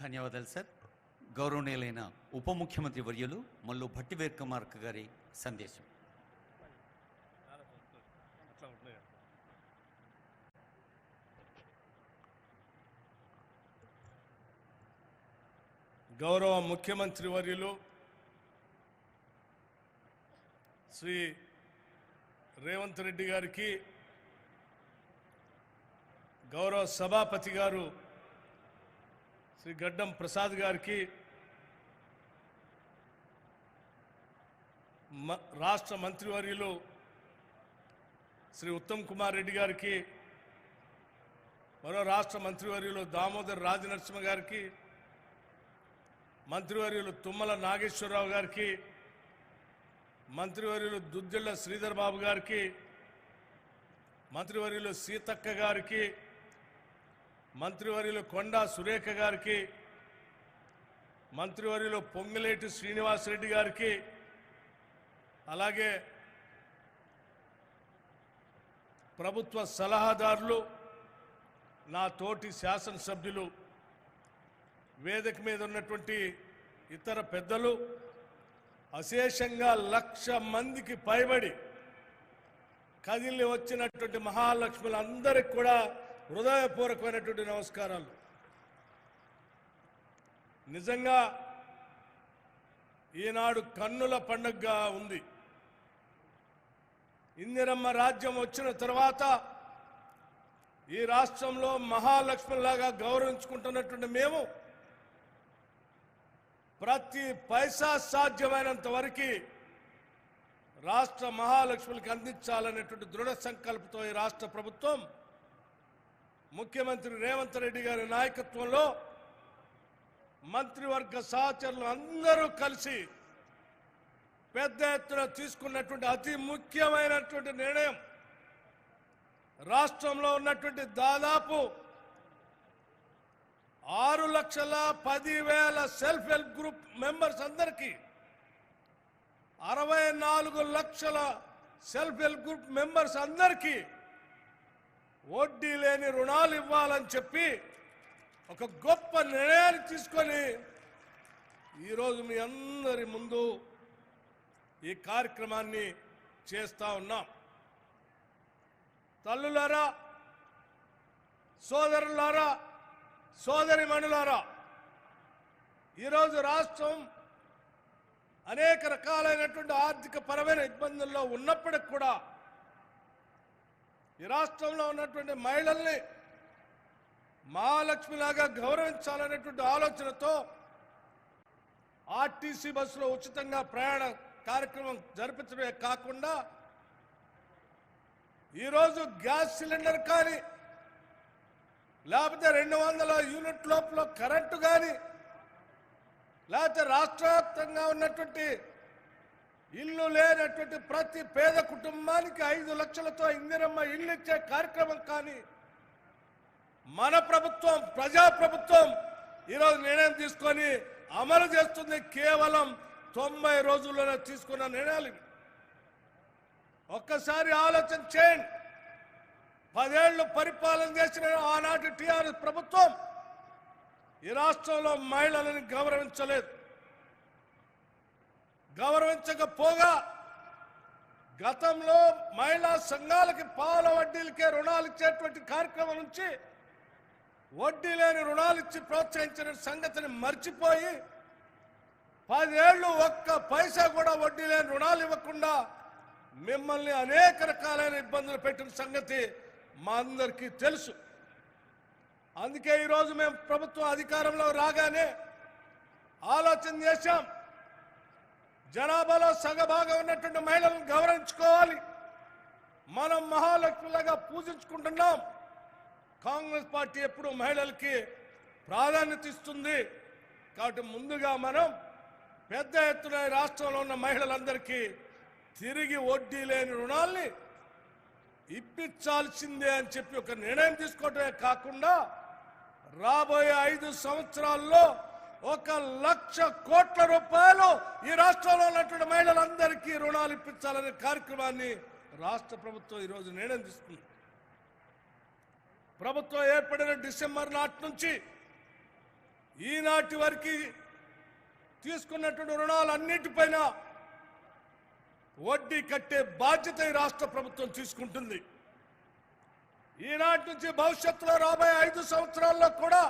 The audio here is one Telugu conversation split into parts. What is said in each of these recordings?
ధన్యవాదాలు సార్. గౌరవనీయులైన ఉప ముఖ్యమంత్రి వర్యులు మల్లు భట్టి వీర్కమార్క గారి సందేశం. గౌరవ ముఖ్యమంత్రి వర్యులు శ్రీ రేవంత్ రెడ్డి గారికి గౌరవ సభాపతి గారు శ్రీ గడ్డం ప్రసాద్ గారికి మ- రాష్ట్ర మంత్రివర్యులు శ్రీ ఉత్తమ్ కుమార్ రెడ్డి గారికి మరో రాష్ట్ర మంత్రివర్యులు దామోదర్ రాజనరసింహ గారికి మంత్రివర్యులు తుమ్మల నాగేశ్వరరావు గారికి మంత్రివర్యులు దుద్దిళ్ళ శ్రీధర్ బాబు గారికి మంత్రివర్యులు సీతక్క గారికి మంత్రివర్యులు కొండా సురేఖ గారికి మంత్రివర్యులు పొంగిలేటి శ్రీనివాసరెడ్డి గారికి అలాగే ప్రభుత్వ సలహాదారులు నా తోటి శాసనసభ్యులు వేదిక మీద ఉన్నటువంటి ఇతర పెద్దలు అశేషంగా లక్ష మందికి పైబడి కదిలి వచ్చినటువంటి మహాలక్ష్ములందరికీ కూడా హృదయపూర్వకమైనటువంటి నమస్కారాలు. నిజంగా ఈనాడు కన్నుల పండుగగా ఉంది. ఇందిరమ్మ రాజ్యం వచ్చిన తర్వాత ఈ రాష్ట్రంలో మహాలక్ష్మిలాగా గౌరవించుకుంటున్నటువంటి మేము ప్రతి పైసా సాధ్యమైనంత వరకు రాష్ట్ర మహాలక్ష్ములకు అందించాలనేటువంటి దృఢ సంకల్పంతో ఈ రాష్ట్ర ప్రభుత్వం ముఖ్యమంత్రి రేవంత్ రెడ్డి గారి నాయకత్వంలో మంత్రివర్గ సహచరులు అందరూ కలిసి పెద్ద ఎత్తున తీసుకున్నటువంటి అతి ముఖ్యమైనటువంటి నిర్ణయం. రాష్ట్రంలో ఉన్నటువంటి దాదాపు ఆరు లక్షల పదివేల సెల్ఫ్ హెల్ప్ గ్రూప్ మెంబర్స్ అందరికీ అరవై నాలుగు లక్షల సెల్ఫ్ హెల్ప్ గ్రూప్ మెంబర్స్ అందరికీ వడ్డీ లేని రుణాలు ఇవ్వాలని చెప్పి ఒక గొప్ప నిర్ణయాన్ని తీసుకొని ఈరోజు మీ అందరి ముందు ఈ కార్యక్రమాన్ని చేస్తా ఉన్నాం. తల్లులారా సోదరులారా సోదరి మణులారా ఈరోజు రాష్ట్రం అనేక రకాలైనటువంటి ఆర్థిక పరమైన ఇబ్బందుల్లో ఉన్నప్పటికి కూడా ఈ రాష్ట్రంలో ఉన్నటువంటి మహిళల్ని మహాలక్ష్మిలాగా గౌరవించాలనేటువంటి ఆలోచనతో ఆర్టీసీ బస్సులో ఉచితంగా ప్రయాణ కార్యక్రమం జరిపించడమే కాకుండా ఈరోజు గ్యాస్ సిలిండర్ కానీ లేకపోతే రెండు వందల యూనిట్ లోపల కరెంటు కానీ లేకపోతే రాష్ట్ర వ్యాప్తంగా ఉన్నటువంటి ఇల్లు లేనటువంటి ప్రతి పేద కుటుంబానికి ఐదు లక్షలతో ఇందిరమ్మ ఇల్లు ఇచ్చే కార్యక్రమం కానీ మన ప్రభుత్వం ప్రజా ప్రభుత్వం ఈరోజు నిర్ణయం తీసుకొని అమలు చేస్తుంది కేవలం తొంభై రోజుల్లోనే తీసుకున్న నిర్ణయాలు ఒక్కసారి ఆలోచన చేయండి. పదేళ్ళు పరిపాలన చేసిన ఆనాటి టీఆర్ఎస్ ప్రభుత్వం ఈ రాష్ట్రంలో మహిళలను గౌరవించలేదు. గౌరవించకపోగా గతంలో మహిళా సంఘాలకి పాల వడ్డీలకే రుణాలు ఇచ్చేటువంటి కార్యక్రమం నుంచి వడ్డీ లేని రుణాలు ఇచ్చి ప్రోత్సహించిన సంగతిని మర్చిపోయి పదేళ్ళు ఒక్క పైసా కూడా వడ్డీ లేని రుణాలు ఇవ్వకుండా మిమ్మల్ని అనేక రకాలైన ఇబ్బందులు పెట్టిన సంగతి మా అందరికీ తెలుసు. అందుకే ఈరోజు మేము ప్రభుత్వం అధికారంలో రాగానే ఆలోచన చేశాం. జనాభాలో సగభాగం ఉన్నటువంటి మహిళలను గౌరవించుకోవాలి. మనం మహాలక్ష్మిలాగా పూజించుకుంటున్నాం. కాంగ్రెస్ పార్టీ ఎప్పుడు మహిళలకి ప్రాధాన్యత ఇస్తుంది. కాబట్టి ముందుగా మనం పెద్ద ఎత్తున రాష్ట్రంలో ఉన్న మహిళలందరికీ తిరిగి వడ్డీ లేని రుణాల్ని ఇప్పించాల్సిందే అని చెప్పి ఒక నిర్ణయం తీసుకోవటమే కాకుండా రాబోయే ఐదు సంవత్సరాల్లో ఒక లక్ష కోట్ల రూపాయలు ఈ రాష్ట్రంలో ఉన్నటువంటి మహిళలందరికీ రుణాలు ఇప్పించాలనే కార్యక్రమాన్ని రాష్ట్ర ప్రభుత్వం ఈరోజు నిర్ణయం తీసుకుంది. ప్రభుత్వం ఏర్పడిన డిసెంబర్ నాటి నుంచి ఈనాటి వరకు తీసుకున్నటువంటి రుణాలన్నిటిపైన వడ్డీ కట్టే బాధ్యత ఈ రాష్ట్ర ప్రభుత్వం తీసుకుంటుంది. ఈనాటి నుంచి భవిష్యత్తులో రాబోయే ఐదు సంవత్సరాల్లో కూడా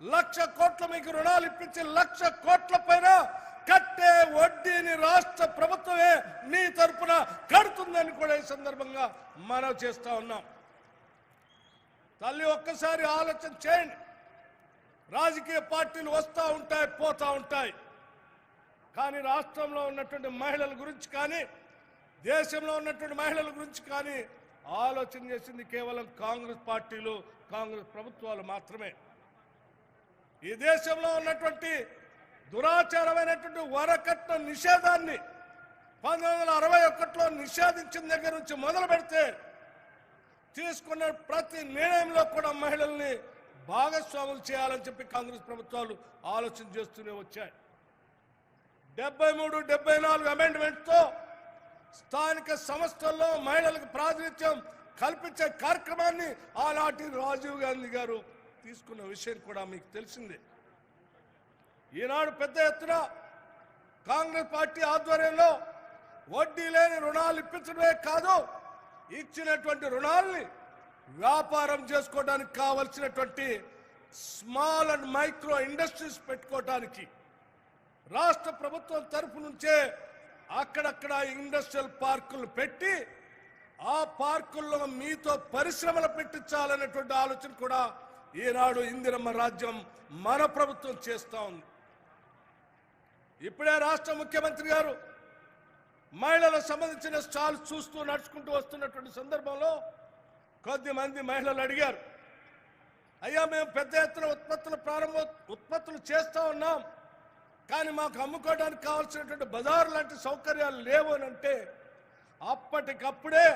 లక్ష కోట్ల మీకు రుణాలు ఇప్పించి లక్ష కోట్ల పైన కట్టే వడ్డీని రాష్ట్ర ప్రభుత్వమే నీ తరపున కడుతుందని కూడా ఈ సందర్భంగా మనం చేస్తా ఉన్నాం. తల్లి ఒక్కసారి ఆలోచన చేయండి. రాజకీయ పార్టీలు వస్తూ ఉంటాయి పోతా ఉంటాయి. కానీ రాష్ట్రంలో ఉన్నటువంటి మహిళల గురించి కానీ దేశంలో ఉన్నటువంటి మహిళల గురించి కానీ ఆలోచన చేసింది కేవలం కాంగ్రెస్ పార్టీలు కాంగ్రెస్ ప్రభుత్వాలు మాత్రమే. ఈ దేశంలో ఉన్నటువంటి దురాచారమైనటువంటి వరకట్న నిషేధాన్ని పంతొమ్మిది వందల అరవై ఒకటిలో నిషేధించిన దగ్గర నుంచి మొదలు పెడితే తీసుకున్న ప్రతి నిర్ణయంలో కూడా మహిళల్ని భాగస్వాములు చేయాలని చెప్పి కాంగ్రెస్ ప్రభుత్వాలు ఆలోచన చేస్తూనే వచ్చాయి. డెబ్బై మూడు డెబ్బై నాలుగు అమెండ్మెంట్తో స్థానిక సంస్థల్లో మహిళలకు ప్రాతినిధ్యం కల్పించే కార్యక్రమాన్ని ఆనాటి రాజీవ్ గాంధీ గారు తీసుకున్న విషయం కూడా మీకు తెలిసిందే. ఈనాడు పెద్ద ఎత్తున కాంగ్రెస్ పార్టీ ఆధ్వర్యంలో వడ్డీ లేని రుణాలు ఇప్పించడమే కాదు ఇచ్చినటువంటి రుణాల్ని వ్యాపారం చేసుకోవడానికి కావలసినటువంటి స్మాల్ అండ్ మైక్రో ఇండస్ట్రీస్ పెట్టుకోవడానికి రాష్ట్ర ప్రభుత్వం తరఫు నుంచే అక్కడక్కడ ఇండస్ట్రియల్ పార్కులు పెట్టి ఆ పార్కుల్లో మీతో పరిశ్రమలు పెట్టించాలనేటువంటి ఆలోచన కూడా ఈనాడు ఇందిరమ్మ రాజ్యం మన ప్రభుత్వం చేస్తూ ఉంది. ఇప్పుడే రాష్ట్ర ముఖ్యమంత్రి గారు మహిళలకు సంబంధించిన స్టాల్ చూస్తూ నడుచుకుంటూ వస్తున్నటువంటి సందర్భంలో కొద్దిమంది మహిళలు అడిగారు అయ్యా మేము పెద్ద ఎత్తున ఉత్పత్తులు ప్రారంభ ఉత్పత్తులు చేస్తూ ఉన్నాం కానీ మాకు అమ్ముకోవడానికి కావాల్సినటువంటి బజారు లాంటి సౌకర్యాలు లేవు అని అంటే అప్పటికప్పుడే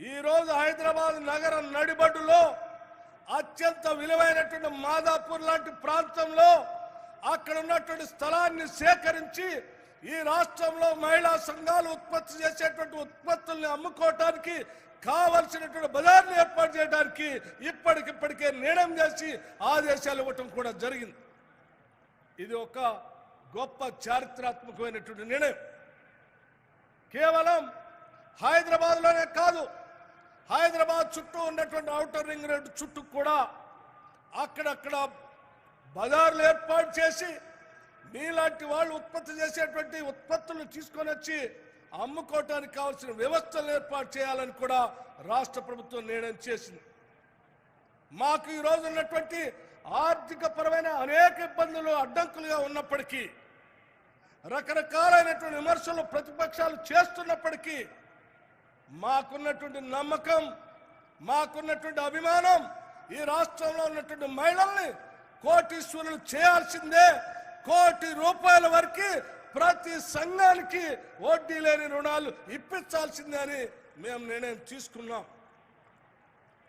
ఈరోజు హైదరాబాద్ నగరం నడిబడులో అత్యంత విలువైనటువంటి మాదాపూర్ లాంటి ప్రాంతంలో అక్కడ ఉన్నటువంటి స్థలాన్ని సేకరించి ఈ రాష్ట్రంలో మహిళా సంఘాలు ఉత్పత్తి చేసేటువంటి ఉత్పత్తుల్ని అమ్ముకోవటానికి కావలసినటువంటి బజార్ని ఏర్పాటు చేయడానికి ఇప్పటికిప్పటికే నిర్ణయం చేసి ఆదేశాలు ఇవ్వటం కూడా జరిగింది. ఇది ఒక గొప్ప చారిత్రాత్మకమైనటువంటి నిర్ణయం. కేవలం హైదరాబాద్లోనే కాదు హైదరాబాద్ చుట్టూ ఉన్నటువంటి అవుటర్ రింగ్ రోడ్ చుట్టూ కూడా అక్కడక్కడ బజార్లు ఏర్పాటు చేసి మీలాంటి వాళ్ళు ఉత్పత్తి చేసేటువంటి ఉత్పత్తులను తీసుకొని వచ్చి అమ్ముకోవటానికి కావాల్సిన వ్యవస్థలు ఏర్పాటు చేయాలని కూడా రాష్ట్ర ప్రభుత్వం నిర్ణయం చేసింది. మాకు ఈ రోజు ఉన్నటువంటి ఆర్థిక పరమైన అనేక ఇబ్బందులు అడ్డంకులుగా ఉన్నప్పటికీ రకరకాలైనటువంటి విమర్శలు ప్రతిపక్షాలు చేస్తున్నప్పటికీ మాకున్నటువంటి నమ్మకం మాకున్నటువంటి అభిమానం ఈ రాష్ట్రంలో ఉన్నటువంటి మహిళల్ని కోటీశ్వరులు చేయాల్సిందే. కోటి రూపాయల వరకు ప్రతి సంఘానికి వడ్డీ లేని రుణాలు ఇప్పించాల్సిందే అని మేము నిర్ణయం తీసుకున్నాం.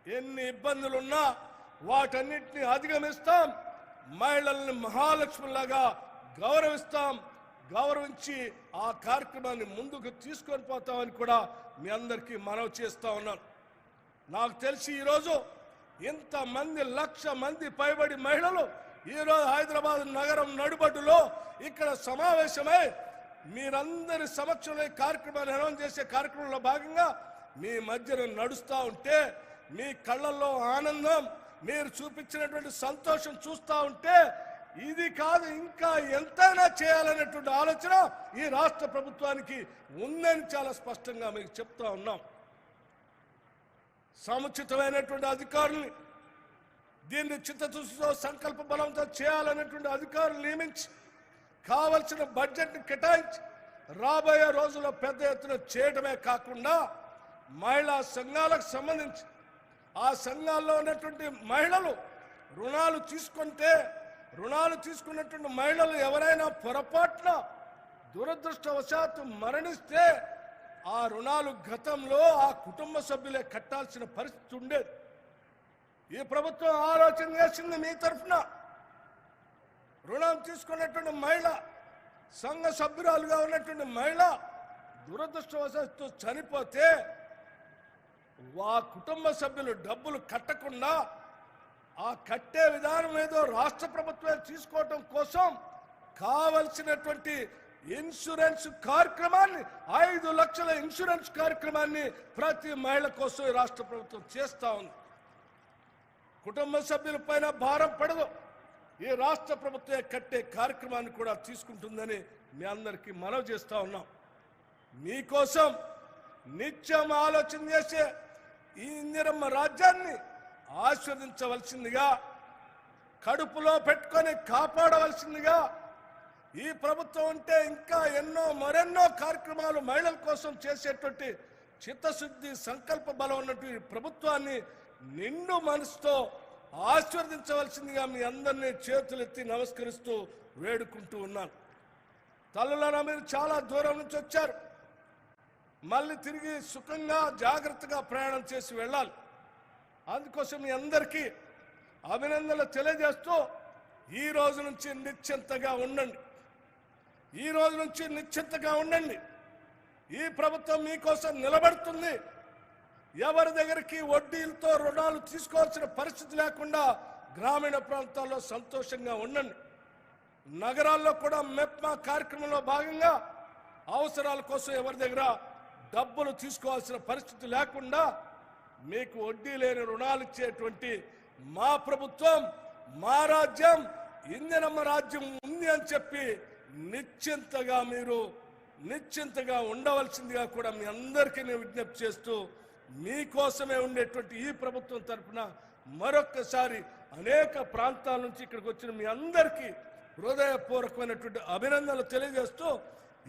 ఎన్ని ఇబ్బందులున్నా వాటన్నిటిని అధిగమిస్తాం. మహిళల్ని మహాలక్ష్మిలాగా గౌరవిస్తాం. గౌరవించి ఆ కార్యక్రమాన్ని ముందుకు తీసుకొని పోతామని కూడా మీ అందరికీ మనవి చేస్తూ ఉన్నాను. నాకు తెలిసి ఈరోజు ఇంతమంది లక్ష మంది పైబడి మహిళలు ఈరోజు హైదరాబాద్ నగరం నడుబడులో ఇక్కడ సమావేశమై మీరందరి సమక్షంలో ఈ కార్యక్రమాన్ని అనౌన్స్ చేసే కార్యక్రమంలో భాగంగా మీ మధ్యన నడుస్తూ ఉంటే మీ కళ్ళల్లో ఆనందం మీరు చూపించినటువంటి సంతోషం చూస్తూ ఉంటే ఇది కాదు ఇంకా ఎంతైనా చేయాలనేటువంటి ఆలోచన ఈ రాష్ట్ర ప్రభుత్వానికి ఉందని చాలా స్పష్టంగా మీకు చెప్తా ఉన్నాం. సముచితమైనటువంటి అధికారుల్ని దీన్ని చిత్తశుద్ధితో సంకల్ప బలంతో చేయాలనేటువంటి అధికారులు నియమించి కావలసిన బడ్జెట్ని కేటాయించి రాబోయే రోజుల్లో పెద్ద ఎత్తున చేయడమే కాకుండా మహిళా సంఘాలకు సంబంధించి ఆ సంఘాల్లో ఉన్నటువంటి మహిళలు రుణాలు తీసుకుంటే రుణాలు తీసుకున్నటువంటి మహిళలు ఎవరైనా పొరపాటున దురదృష్టవశాత్తు మరణిస్తే ఆ రుణాలు గతంలో ఆ కుటుంబ సభ్యులే కట్టాల్సిన పరిస్థితి ఉండేది. ఈ ప్రభుత్వం ఆలోచన చేసింది మీ తరఫున. రుణం తీసుకున్నటువంటి మహిళ సంఘ సభ్యురాలుగా ఉన్నటువంటి మహిళ దురదృష్టవశాత్తు చనిపోతే ఆ కుటుంబ సభ్యులు డబ్బులు కట్టకుండా ఆ కట్టే విధానం ఏదో రాష్ట్ర ప్రభుత్వాలు తీసుకోవటం కోసం కావలసినటువంటి ఇన్సూరెన్స్ కార్యక్రమాన్ని ఐదు లక్షల ఇన్సూరెన్స్ కార్యక్రమాన్ని ప్రతి మహిళ కోసం ఈ రాష్ట్ర ప్రభుత్వం చేస్తా ఉంది. కుటుంబ సభ్యుల పైన భారం పడదు. ఈ రాష్ట్ర ప్రభుత్వం కట్టే కార్యక్రమాన్ని కూడా తీసుకుంటుందని మీ అందరికీ మనవి చేస్తా ఉన్నాం. మీకోసం నిత్యం ఆలోచన చేసే ఈ ఇందిరమ్మ రాజ్యాన్ని ఆశీర్దించవలసిందిగా కడుపులో పెట్టుకొని కాపాడవలసిందిగా ఈ ప్రభుత్వం ఉంటే ఇంకా ఎన్నో మరెన్నో కార్యక్రమాలు మహిళల కోసం చేసేటువంటి చిత్తశుద్ధి సంకల్ప బలం ఉన్నటువంటి ప్రభుత్వాన్ని నిండు మనసుతో ఆశీర్వదించవలసిందిగా మీ అందరినీ చేతులెత్తి నమస్కరిస్తూ వేడుకుంటూ ఉన్నాను. తల్లులన మీరు చాలా దూరం నుంచి వచ్చారు. మళ్ళీ తిరిగి సుఖంగా జాగ్రత్తగా ప్రయాణం చేసి వెళ్ళాలి. అందుకోసం మీ అందరికీ అభినందనలు తెలియజేస్తూ ఈ రోజు నుంచి నిశ్చింతగా ఉండండి. ఈ రోజు నుంచి నిశ్చింతగా ఉండండి. ఈ ప్రభుత్వం మీకోసం నిలబడుతుంది. ఎవరి దగ్గరికి వడ్డీలతో రుణాలు తీసుకోవాల్సిన పరిస్థితి లేకుండా గ్రామీణ ప్రాంతాల్లో సంతోషంగా ఉండండి. నగరాల్లో కూడా మెప్మా కార్యక్రమంలో భాగంగా అవసరాల కోసం ఎవరి దగ్గర డబ్బులు తీసుకోవాల్సిన పరిస్థితి లేకుండా మీకు వడ్డీ లేని రుణాలు ఇచ్చేటువంటి మా ప్రభుత్వం మా రాజ్యం ఇందిరమ్మ రాజ్యం ఉంది అని చెప్పి నిశ్చింతగా మీరు నిశ్చింతగా ఉండవలసిందిగా కూడా మీ అందరికీ నేను విజ్ఞప్తి చేస్తూ మీకోసమే ఉండేటువంటి ఈ ప్రభుత్వం తరఫున మరొక్కసారి అనేక ప్రాంతాల నుంచి ఇక్కడికి వచ్చిన మీ అందరికీ హృదయపూర్వకమైనటువంటి అభినందనలు తెలియజేస్తూ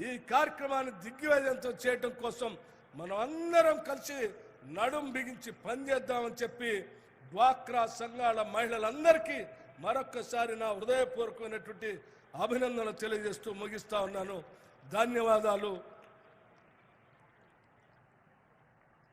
ఈ కార్యక్రమాన్ని దిగ్విజయంతో చేయడం కోసం మనం అందరం కలిసి నడుం బిగించి పనిచేద్దామని చెప్పి డ్వాక్రా సంఘాల మహిళలందరికీ మరొక్కసారి నా హృదయపూర్వకమైనటువంటి అభినందనలు తెలియజేస్తూ ముగిస్తా ఉన్నాను. ధన్యవాదాలు.